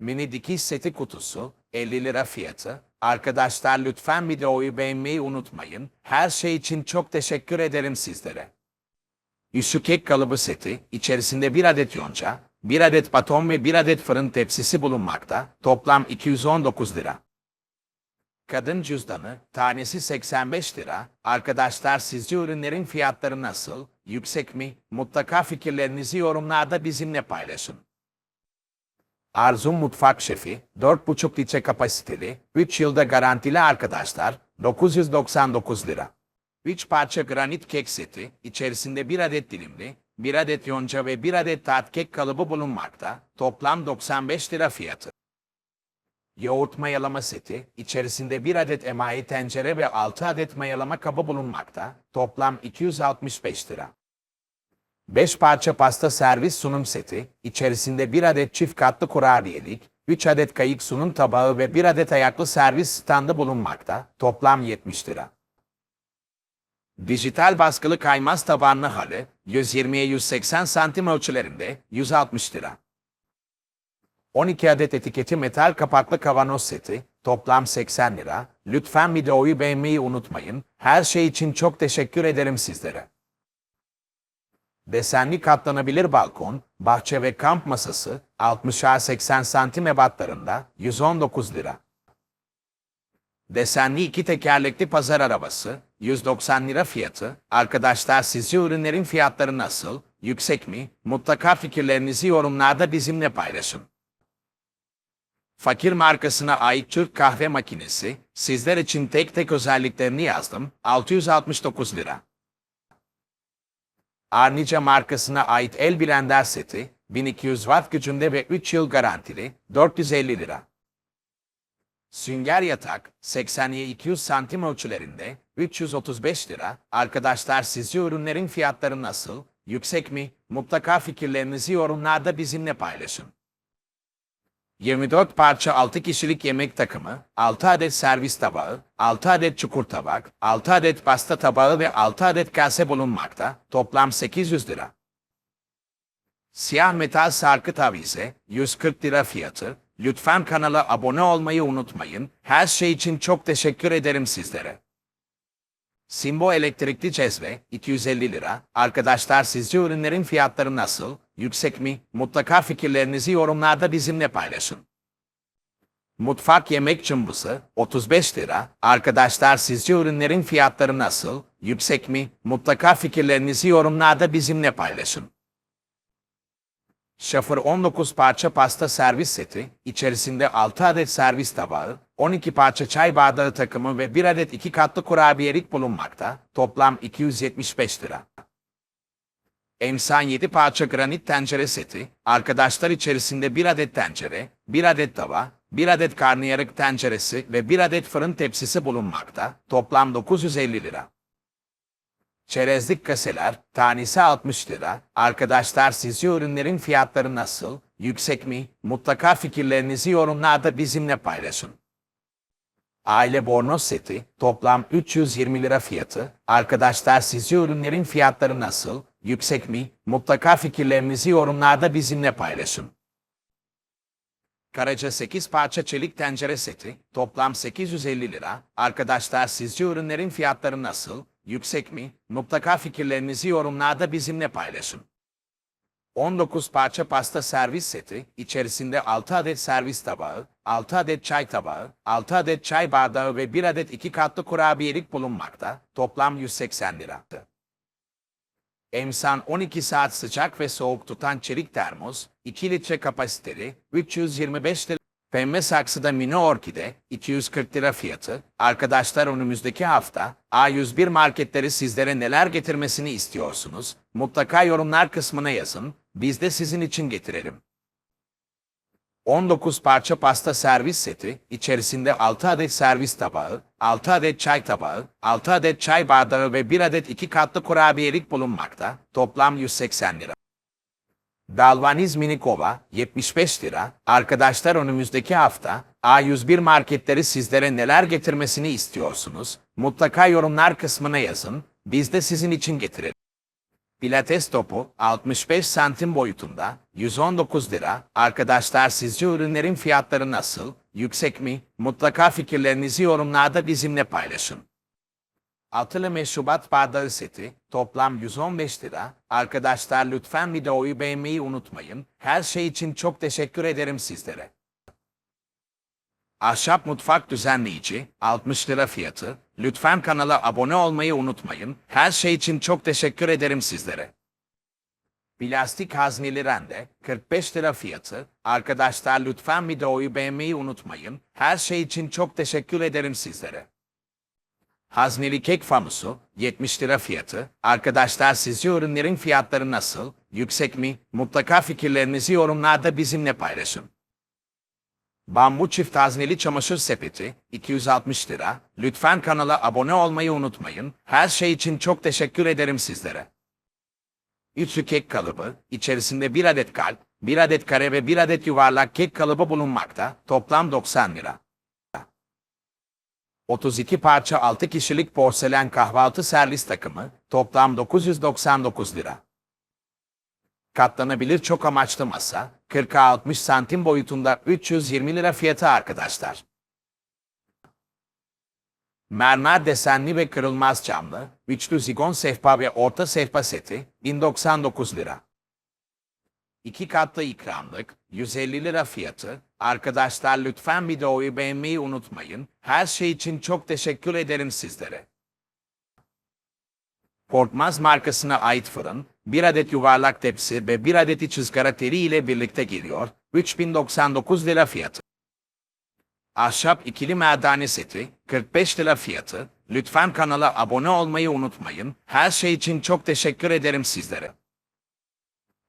Mini dikiş seti kutusu 50 lira fiyatı. Arkadaşlar lütfen videoyu beğenmeyi unutmayın. Her şey için çok teşekkür ederim sizlere. Üssü kek kalıbı seti, içerisinde bir adet yonca, bir adet baton ve bir adet fırın tepsisi bulunmakta. Toplam 219 lira. Kadın cüzdanı, tanesi 85 lira. Arkadaşlar sizce ürünlerin fiyatları nasıl? Yüksek mi? Mutlaka fikirlerinizi yorumlarda bizimle paylaşın. Arzu Mutfak Şefi, 4,5 litre kapasiteli, 3 yılda garantili arkadaşlar, 999 lira. 3 parça granit kek seti, içerisinde 1 adet dilimli, 1 adet yonca ve 1 adet tat kek kalıbı bulunmakta, toplam 95 lira fiyatı. Yoğurt mayalama seti, içerisinde 1 adet emayi tencere ve 6 adet mayalama kabı bulunmakta, toplam 265 lira. 5 parça pasta servis sunum seti, içerisinde 1 adet çift katlı kurabiyelik, 3 adet kayık sunum tabağı ve 1 adet ayaklı servis standı bulunmakta, toplam 70 lira. Dijital baskılı kaymaz tabanlı halı, 120'ye 180 santim ölçülerinde, 160 lira. 12 adet etiketi metal kapaklı kavanoz seti, toplam 80 lira. Lütfen videoyu beğenmeyi unutmayın. Her şey için çok teşekkür ederim sizlere. Desenli katlanabilir balkon, bahçe ve kamp masası 60'a 80 santim ebatlarında 119 lira. Desenli iki tekerlekli pazar arabası 190 lira fiyatı. Arkadaşlar sizce ürünlerin fiyatları nasıl? Yüksek mi? Mutlaka fikirlerinizi yorumlarda bizimle paylaşın. Fakir markasına ait Türk kahve makinesi, sizler için tek tek özelliklerini yazdım, 669 lira. Arnica markasına ait el blender seti, 1200 watt gücünde ve 3 yıl garantili, 450 lira. Sünger yatak, 80'ye 200 santim ölçülerinde, 335 lira. Arkadaşlar sizce ürünlerin fiyatları nasıl? Yüksek mi? Mutlaka fikirlerinizi yorumlarda bizimle paylaşın. 24 parça 6 kişilik yemek takımı, 6 adet servis tabağı, 6 adet çukur tabak, 6 adet pasta tabağı ve 6 adet kase bulunmakta, toplam 800 lira. Siyah metal sarkı tavize, 140 lira fiyatı. Lütfen kanala abone olmayı unutmayın. Her şey için çok teşekkür ederim sizlere. Simbo elektrikli cezve 250 lira. Arkadaşlar sizce ürünlerin fiyatları nasıl? Yüksek mi? Mutlaka fikirlerinizi yorumlarda bizimle paylaşın. Mutfak yemek cımbızı 35 lira. Arkadaşlar sizce ürünlerin fiyatları nasıl? Yüksek mi? Mutlaka fikirlerinizi yorumlarda bizimle paylaşın. Şafır 19 parça pasta servis seti, içerisinde 6 adet servis tabağı, 12 parça çay bardağı takımı ve 1 adet 2 katlı kurabiyelik bulunmakta, toplam 275 lira. Emsan 7 parça granit tencere seti, arkadaşlar içerisinde 1 adet tencere, 1 adet tava, 1 adet karnıyarık tenceresi ve 1 adet fırın tepsisi bulunmakta, toplam 950 lira. Çerezlik kaseler, tanesi 60 lira. Arkadaşlar sizce ürünlerin fiyatları nasıl? Yüksek mi? Mutlaka fikirlerinizi yorumlarda bizimle paylaşın. Aile bornoz seti, toplam 320 lira fiyatı. Arkadaşlar sizce ürünlerin fiyatları nasıl? Yüksek mi? Mutlaka fikirlerinizi yorumlarda bizimle paylaşın. Karaca 8 parça çelik tencere seti, toplam 850 lira. Arkadaşlar sizce ürünlerin fiyatları nasıl? Yüksek mi? Mutlaka fikirlerinizi yorumlarda bizimle paylaşın. 19 parça pasta servis seti, içerisinde 6 adet servis tabağı, 6 adet çay tabağı, 6 adet çay bardağı ve 1 adet 2 katlı kurabiyelik bulunmakta, toplam 180 lira. Emsan 12 saat sıcak ve soğuk tutan çelik termos, 2 litre kapasiteli, 325 lira. Pembe saksıda mini orkide, 240 lira fiyatı. Arkadaşlar önümüzdeki hafta A101 marketleri sizlere neler getirmesini istiyorsunuz? Mutlaka yorumlar kısmına yazın. Biz de sizin için getirelim. 19 parça pasta servis seti, içerisinde 6 adet servis tabağı, 6 adet çay tabağı, 6 adet çay bardağı ve 1 adet 2 katlı kurabiyelik bulunmakta, toplam 180 lira. Dalvaniz mini kova 75 lira. Arkadaşlar önümüzdeki hafta A101 marketleri sizlere neler getirmesini istiyorsunuz? Mutlaka yorumlar kısmına yazın. Biz de sizin için getirelim. Pilates topu 65 santim boyutunda 119 lira. Arkadaşlar sizce ürünlerin fiyatları nasıl? Yüksek mi? Mutlaka fikirlerinizi yorumlarda bizimle paylaşın. Altılı meşrubat bardağı seti toplam 115 lira. Arkadaşlar lütfen videoyu beğenmeyi unutmayın. Her şey için çok teşekkür ederim sizlere. Ahşap mutfak düzenleyici 60 lira fiyatı. Lütfen kanala abone olmayı unutmayın. Her şey için çok teşekkür ederim sizlere. Plastik hazneli rende 45 lira fiyatı. Arkadaşlar lütfen videoyu beğenmeyi unutmayın. Her şey için çok teşekkür ederim sizlere. Hazneli kek fanusu 70 lira fiyatı. Arkadaşlar sizce ürünlerin fiyatları nasıl? Yüksek mi? Mutlaka fikirlerinizi yorumlarda bizimle paylaşın. Bambu çift hazneli çamaşır sepeti 260 lira. Lütfen kanala abone olmayı unutmayın. Her şey için çok teşekkür ederim sizlere. Üçlü kek kalıbı, içerisinde bir adet kalp, bir adet kare ve bir adet yuvarlak kek kalıbı bulunmakta. Toplam 90 lira. 32 parça 6 kişilik porselen kahvaltı servis takımı, toplam 999 lira. Katlanabilir çok amaçlı masa, 40'a 60 santim boyutunda 320 lira fiyatı arkadaşlar. Mermer desenli ve kırılmaz camlı, üçlü zigon sehpa ve orta sehpa seti 1099 lira. İki katlı ikramlık 150 lira fiyatı. Arkadaşlar lütfen videoyu beğenmeyi unutmayın. Her şey için çok teşekkür ederim sizlere. Korkmaz markasına ait fırın, bir adet yuvarlak tepsi ve bir adet iç ızgara teli ile birlikte geliyor. 3099 lira fiyatı. Ahşap ikili merdane seti, 45 lira fiyatı. Lütfen kanala abone olmayı unutmayın. Her şey için çok teşekkür ederim sizlere.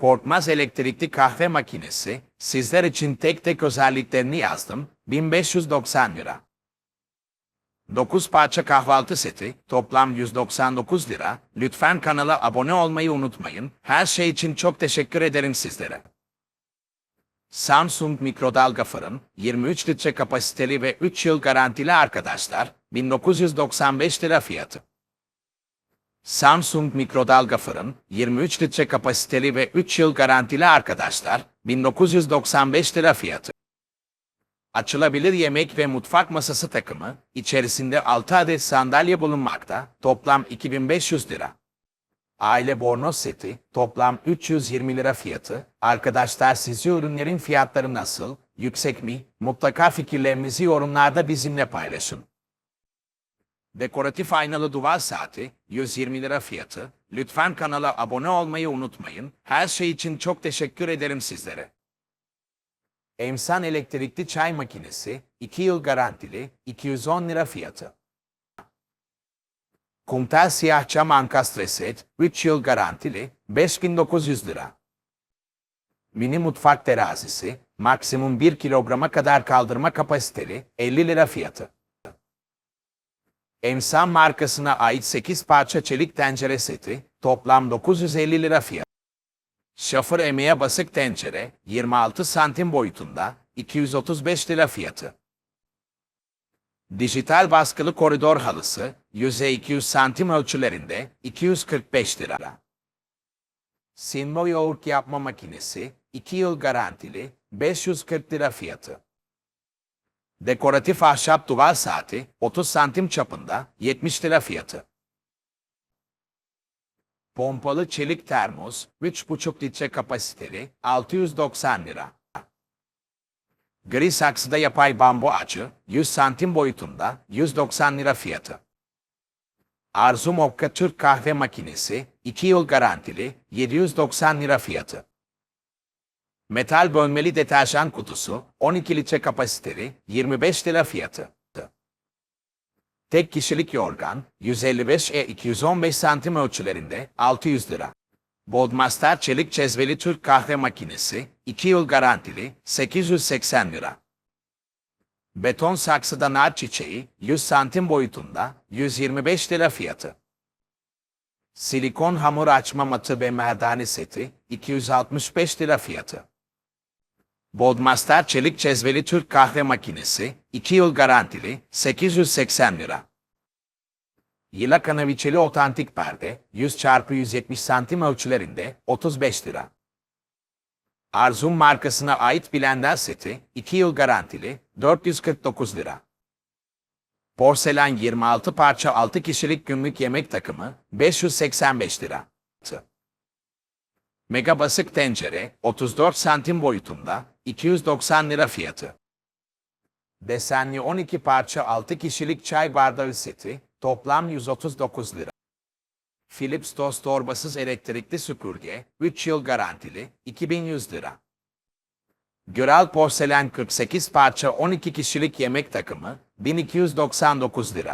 Korkmaz elektrikli kahve makinesi, sizler için tek tek özelliklerini yazdım, 1590 lira. 9 parça kahvaltı seti, toplam 199 lira. Lütfen kanala abone olmayı unutmayın. Her şey için çok teşekkür ederim sizlere. Samsung mikrodalga fırın, 23 litre kapasiteli ve 3 yıl garantili arkadaşlar, 1995 lira fiyatı. Samsung mikrodalga fırın, 23 litre kapasiteli ve 3 yıl garantili arkadaşlar, 1995 lira fiyatı. Açılabilir yemek ve mutfak masası takımı, içerisinde 6 adet sandalye bulunmakta, toplam 2500 lira. Aile bornoz seti, toplam 320 lira fiyatı. Arkadaşlar sizce ürünlerin fiyatları nasıl? Yüksek mi? Mutlaka fikirlerinizi yorumlarda bizimle paylaşın. Dekoratif aynalı duvar saati 120 lira fiyatı. Lütfen kanala abone olmayı unutmayın. Her şey için çok teşekkür ederim sizlere. Emsan elektrikli çay makinesi 2 yıl garantili 210 lira fiyatı. Kumtel siyah cam ankastre set 3 yıl garantili 5900 lira. Mini mutfak terazisi maksimum 1 kilograma kadar kaldırma kapasiteli 50 lira fiyatı. Emsan markasına ait 8 parça çelik tencere seti toplam 950 lira fiyatı. Şafır emeğe basık tencere 26 santim boyutunda 235 lira fiyatı. Dijital baskılı koridor halısı yüzey 200 santim ölçülerinde 245 lira. Sinmo yoğurt yapma makinesi 2 yıl garantili 540 lira fiyatı. Dekoratif ahşap duvar saati 30 santim çapında 70 lira fiyatı. Pompalı çelik termos 3,5 litre kapasiteli 690 lira. Gri saksıda yapay bambu açı 100 santim boyutunda 190 lira fiyatı. Arzu Mokka Türk kahve makinesi 2 yıl garantili 790 lira fiyatı. Metal bölmeli deterjan kutusu 12 litre kapasiteli 25 lira fiyatı. Tek kişilik yorgan 155 e 215 santim ölçülerinde 600 lira. Bodmaster çelik cezveli Türk kahve makinesi 2 yıl garantili 880 lira. Beton saksıda nar çiçeği 100 santim boyutunda 125 lira fiyatı. Silikon hamur açma matı ve merdane seti 265 lira fiyatı. Bodmaster çelik cezveli Türk kahve makinesi 2 yıl garantili 880 lira. Yıla kanaviçeli otantik perde 100 x 170 santim ölçülerinde 35 lira. Arzum markasına ait blender seti 2 yıl garantili 449 lira. Porselen 26 parça 6 kişilik günlük yemek takımı 585 lira. Mega basık tencere 34 santim boyutunda 290 lira fiyatı. Desenli 12 parça 6 kişilik çay bardağı seti toplam 139 lira. Philips toz torbasız elektrikli süpürge 3 yıl garantili 2100 lira. Göral porselen 48 parça 12 kişilik yemek takımı 1299 lira.